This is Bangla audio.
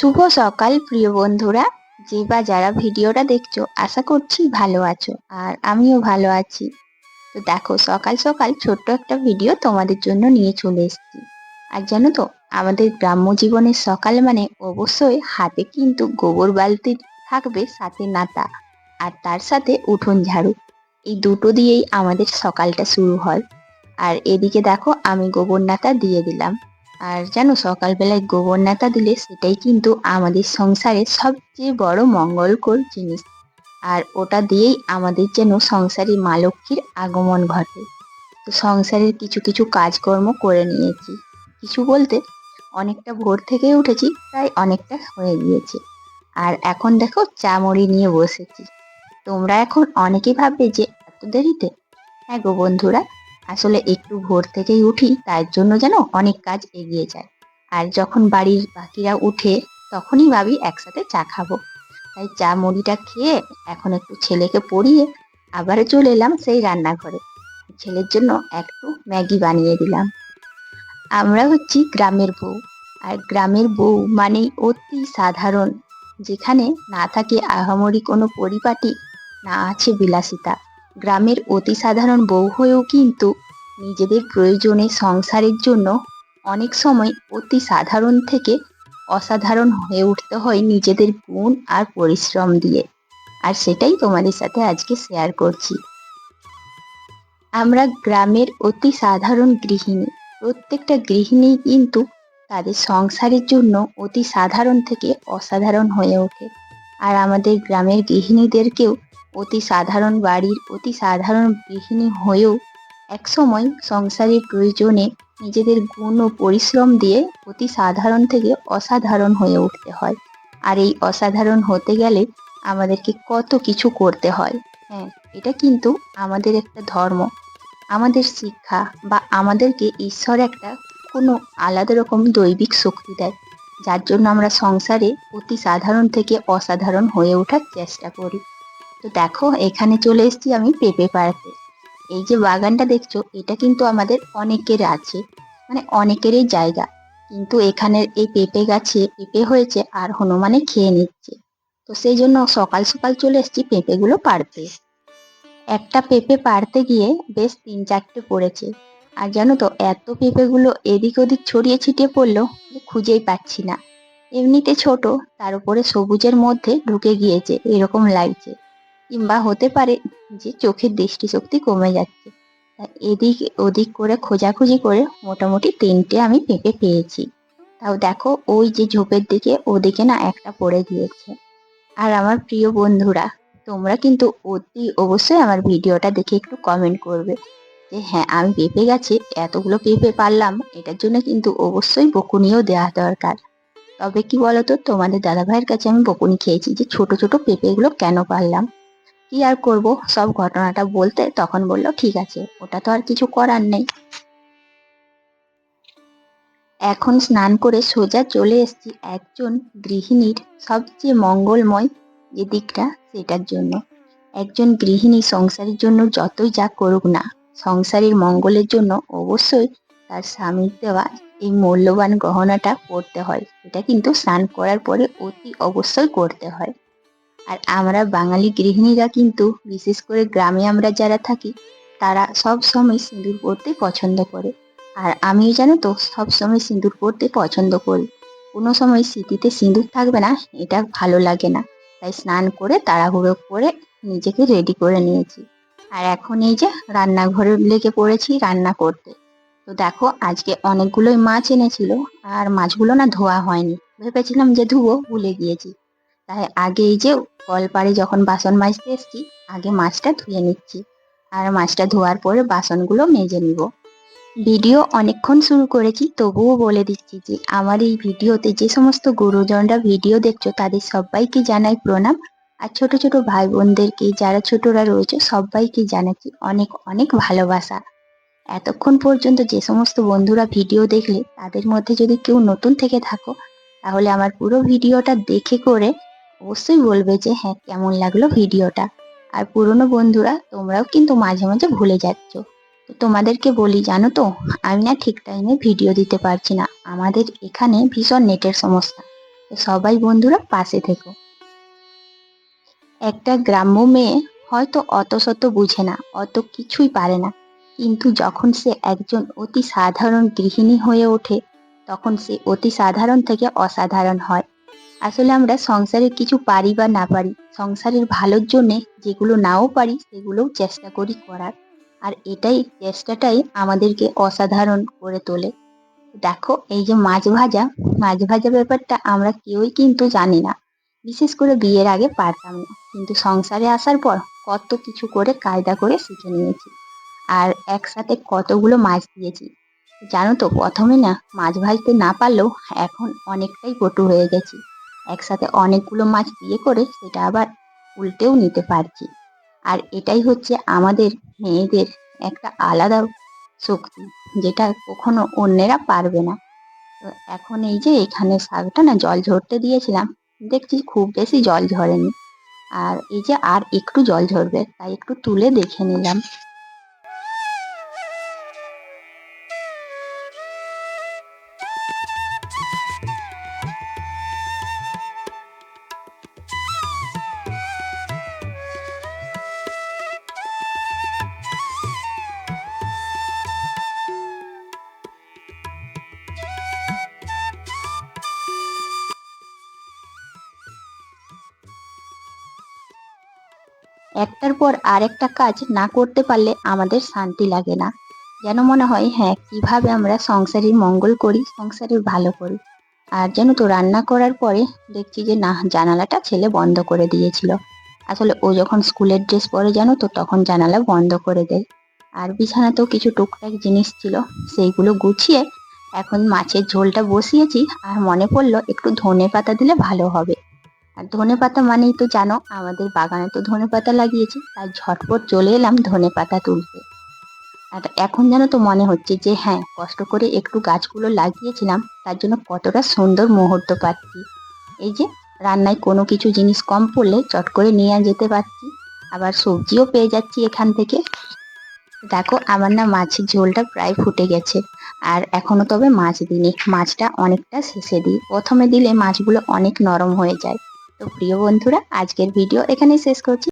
শুভ সকাল, প্রিয় বন্ধুরা। যে বা যারা ভিডিওটা দেখছ, আশা করছি ভালো আছো আর আমিও ভালো আছি। তো দেখো, সকাল সকাল ছোট্ট একটা ভিডিও তোমাদের জন্য নিয়ে চলে এসেছি। আর জানো তো, আমাদের গ্রাম্য জীবনের সকাল মানে অবশ্যই হাতে কিন্তু গোবর বালতি থাকবে, সাথে নাতা আর তার সাথে উঠোন ঝাড়ু। এই দুটো দিয়েই আমাদের সকালটা শুরু হয়। আর এদিকে দেখো, আমি গোবর নাতা দিয়ে দিলাম। আর জানো, সকালবেলায় গোবর নাতা দিলে সেটাই কিন্তু আমাদের সংসারের সবচেয়ে বড় মঙ্গলকর জিনিস। আর ওটা দিয়েই আমাদের যেন সংসারে মা লক্ষ্মীর আগমন ঘটে। তো সংসারের কিছু কিছু কাজকর্ম করে নিয়েছি। কিছু বলতে, অনেকটা ভোর থেকে উঠেছি, প্রায় অনেকটা হয়ে গিয়েছে। আর এখন দেখো, চা মুড়ি নিয়ে বসেছি। তোমরা এখন অনেকেই ভাববে যে, এত দেরিতে? হ্যাঁ গো বন্ধুরা আসলে একটু ভোর থেকেই উঠি, তার জন্য যেন অনেক কাজ এগিয়ে যায়। আর যখন বাড়ির বাকিরা উঠে, তখনই ভাবি একসাথে চা খাব। তাই চা মুড়িটা খেয়ে এখন একটু ছেলেকে পড়িয়ে আবার চলে এলাম সেই রান্নাঘরে। ছেলের জন্য একটু ম্যাগি বানিয়ে দিলাম। আমরা হচ্ছি গ্রামের বউ। আর গ্রামের বউ মানেই অতি সাধারণ। যেখানে না থাকে আহামরি কোনো পরিপাটি, না আছে বিলাসিতা। গ্রামের অতি সাধারণ বউ হয়েও কিন্তু নিজেদের প্রয়োজনে সংসারের জন্য অনেক সময় অতি সাধারণ থেকে অসাধারণ হয়ে উঠতে হয় নিজেদের গুণ আর পরিশ্রম দিয়ে। আর সেটাই তোমাদের সাথে আজকে শেয়ার করছি। আমরা গ্রামের অতি সাধারণ গৃহিণী। প্রত্যেকটা গৃহিণী কিন্তু তাদের সংসারের জন্য অতি সাধারণ থেকে অসাধারণ হয়ে ওঠে। আর আমাদের গ্রামের গৃহিণীদেরকেও অতি সাধারণ বাড়ির অতি সাধারণ গৃহিণী হয়েও একসময় সংসারের প্রয়োজনে নিজেদের গুণ ও পরিশ্রম দিয়ে অতি সাধারণ থেকে অসাধারণ হয়ে উঠতে হয়। আর এই অসাধারণ হতে গেলে আমাদেরকে কত কিছু করতে হয়। হ্যাঁ এটা কিন্তু আমাদের একটা ধর্ম। আমাদের শিক্ষা বা আমাদেরকে ঈশ্বর একটা কোনো আলাদা রকম দৈবিক শক্তি দেয়, যার জন্য আমরা সংসারে অতি সাধারণ থেকে অসাধারণ হয়ে ওঠার চেষ্টা করি। তো দেখো, এখানে চলে এসেছি আমি পেঁপে পাড়াতে। এই যে বাগানটা দেখছ, এটা কিন্তু আমাদের অনেকের আছে মানে অনেকেরই জায়গা। কিন্তু এখানের এই পেঁপে গাছে পেঁপে হয়েছে আর হনুমানে খেয়ে নিচ্ছে। তো সেই জন্য সকাল সকাল চলে এসেছি পেঁপেগুলো পাড়তে। একটা পেঁপে পাড়তে গিয়ে বেশ তিন চারটে পড়েছে। আর জানো তো, এত পেঁপেগুলো এদিক ওদিক ছড়িয়ে ছিটিয়ে পড়ল খুঁজেই পাচ্ছি না। এমনিতে ছোট, তার উপরে সবুজের মধ্যে ঢুকে গিয়েছে, এরকম লাগছে। কিংবা হতে পারে যে চোখের দৃষ্টিশক্তি কমে যাচ্ছে। এদিক ওদিক করে খোঁজাখুঁজি করে মোটামুটি তিনটে আমি পেঁপে পেয়েছি। তাও দেখো, ওই যে ঝোপের দিকে ওদিকে না একটা পড়ে গিয়েছে। আর আমার প্রিয় বন্ধুরা, তোমরা কিন্তু অতি অবশ্যই আমার ভিডিওটা দেখে একটু কমেন্ট করবে যে হ্যাঁ আমি পেঁপে গাছে এতগুলো পেঁপে পারলাম, এটার জন্য কিন্তু অবশ্যই বকুনিও দেওয়া দরকার। তবে কি বলতো, তোমাদের দাদাভাইয়ের কাছে আমি বকুনি খেয়েছি যে, ছোট ছোট পেঁপেগুলো কেন পারলাম? কি আর করব? সব ঘটনাটা বলতে তখন বলল, ঠিক আছে, ওটা তো আর কিছু করার নেই। এখন স্নান করে সোজা চলে এসেছি একজন গৃহিণীর সবচেয়ে মঙ্গলময় যে দিকটা, সেটার জন্য। একজন গৃহিণী সংসারের জন্য যতই যা করুক না, সংসারের মঙ্গলের জন্য অবশ্যই তার স্বামীর দেওয়া এই মূল্যবান গহনাটা পরতে হয়। এটা কিন্তু স্নান করার পরে অতি অবশ্যই করতে হয়। আর আমরা বাঙালি গৃহিণীরা কিন্তু বিশেষ করে গ্রামে আমরা যারা থাকি, তারা সব সময় সিঁদুর পরতে পছন্দ করে। আর আমিও জানো তো, সব সময় সিঁদুর পরতে পছন্দ করি। কোনো সময় স্মৃতিতে সিঁদুর থাকবে না, এটা ভালো লাগে না। তাই স্নান করে, তাড়াহুড়ো করে নিজেকে রেডি করে নিয়েছি। আর এখন এই যে রান্নাঘরে লেগে পড়েছি রান্না করতে। তো দেখো, আজকে অনেকগুলোই মাছ এনেছিল, আর মাছগুলো না ধোয়া হয়নি। ভেবেছিলাম যে ধুবো, ভুলে গিয়েছি। তাই আগে এই যে কলপাড়ে যখন বাসন মাজতে এসছি, আগে মাছটা ধুয়ে নিচ্ছি। আর মাছটা ধোয়ার পরে বাসনগুলো মেজে নিব। ভিডিও অনেকক্ষণ শুরু করেছি, তবুও বলে দিচ্ছি যে, আমার এই ভিডিওতে যে সমস্ত গুরুজনরা ভিডিও দেখছ, তাদের সবাইকে জানাই প্রণাম। আর ছোট ছোট ভাই বোনদেরকে যারা ছোটরা রয়েছে, সবাইকে জানাচ্ছি অনেক অনেক ভালোবাসা। এতক্ষণ পর্যন্ত যে সমস্ত বন্ধুরা ভিডিও দেখলে, তাদের মধ্যে যদি কেউ নতুন থেকে থাকো, তাহলে আমার পুরো ভিডিওটা দেখে করে অবশ্যই বলবে যে হ্যাঁ কেমন লাগল ভিডিওটা? আর পুরনো বন্ধুরা, তোমরাও কিন্তু মাঝে মাঝে ভুলে যাচ্ছ। তোমাদেরকে বলি, জানো তো, আমি না ঠিক টাইমে ভিডিও দিতে পারছি না। আমাদের এখানে ভীষণ নেটের সমস্যা। সবাই বন্ধুরা পাশে থেকো। একটা গ্রাম্য মেয়ে হয়তো অত শত বুঝে না, অত কিছুই পারে না। কিন্তু যখন সে একজন অতি সাধারণ গৃহিণী হয়ে ওঠে, তখন সে অতি সাধারণ থেকে অসাধারণ হয়। আসলে আমরা সংসারে কিছু পারি বা না পারি, সংসারের ভালোর জন্যে যেগুলো নাও পারি সেগুলোও চেষ্টা করি করার। আর এটাই চেষ্টাটাই আমাদেরকে অসাধারণ করে তোলে। দেখো, এই যে মাছ ভাজা মাছ ভাজা ব্যাপারটা আমরা কেউই কিন্তু জানি না। বিশেষ করে বিয়ের আগে পারতাম না। কিন্তু সংসারে আসার পর কত কিছু করে কায়দা করে শিখে নিয়েছি। আর একসাথে কতগুলো মাছ দিয়েছি। জানো তো, প্রথমে না মাছ ভাজতে না পারলেও এখন অনেকটাই পটু হয়ে গেছি। একসাথে অনেকগুলো মাছ দিয়ে করে সেটা আবার উল্টেও নিতে পারছি। আর এটাই হচ্ছে আমাদের মেয়েদের একটা আলাদা শক্তি, যেটা কখনো অন্যেরা পারবে না। তো এখন এই যে এখানে শাকটা না জল ঝরতে দিয়েছিলাম, দেখছি খুব বেশি জল ঝরেনি। আর এই যে আর একটু জল ঝরবে, তাই একটু তুলে দেখে নিলাম। একটার পর আর একটা কাজ না করতে পারলে আমাদের শান্তি লাগে না। যেন মনে হয় হ্যাঁ কীভাবে আমরা সংসারের মঙ্গল করি, সংসারের ভালো করি। আর যেন তো রান্না করার পরে দেখছি যে, না, জানালাটা ছেলে বন্ধ করে দিয়েছিল। আসলে ও যখন স্কুলের ড্রেস পরে, জানো তো, তখন জানালা বন্ধ করে দেয়। আর বিছানাতেও কিছু টুকটাক জিনিস ছিল, সেইগুলো গুছিয়ে এখন মাছের ঝোলটা বসিয়েছি। আর মনে পড়ল, একটু ধনে পাতা দিলে ভালো হবে। আর ধনে পাতা মানেই তো জানো, আমাদের বাগানে তো ধনে পাতা লাগিয়েছি, তাই ঝটপট চলে এলাম ধনে পাতা তুলতে। আর এখন যেন তো মনে হচ্ছে যে হ্যাঁ কষ্ট করে একটু গাছগুলো লাগিয়েছিলাম, তার জন্য কতটা সুন্দর মুহূর্ত পাচ্ছি। এই যে, রান্নায় কোনো কিছু জিনিস কম পড়লে চট করে নিয়ে যেতে পারছি, আবার সবজিও পেয়ে যাচ্ছি এখান থেকে। দেখো, আমার না মাছের ঝোলটা প্রায় ফুটে গেছে, আর এখনও তবে মাছ দিইনি, মাছটা অনেকটা শেষে দিই। প্রথমে দিলে মাছগুলো অনেক নরম হয়ে যায়। তো প্রিয় বন্ধুরা আজকের ভিডিও এখানেই শেষ করছি।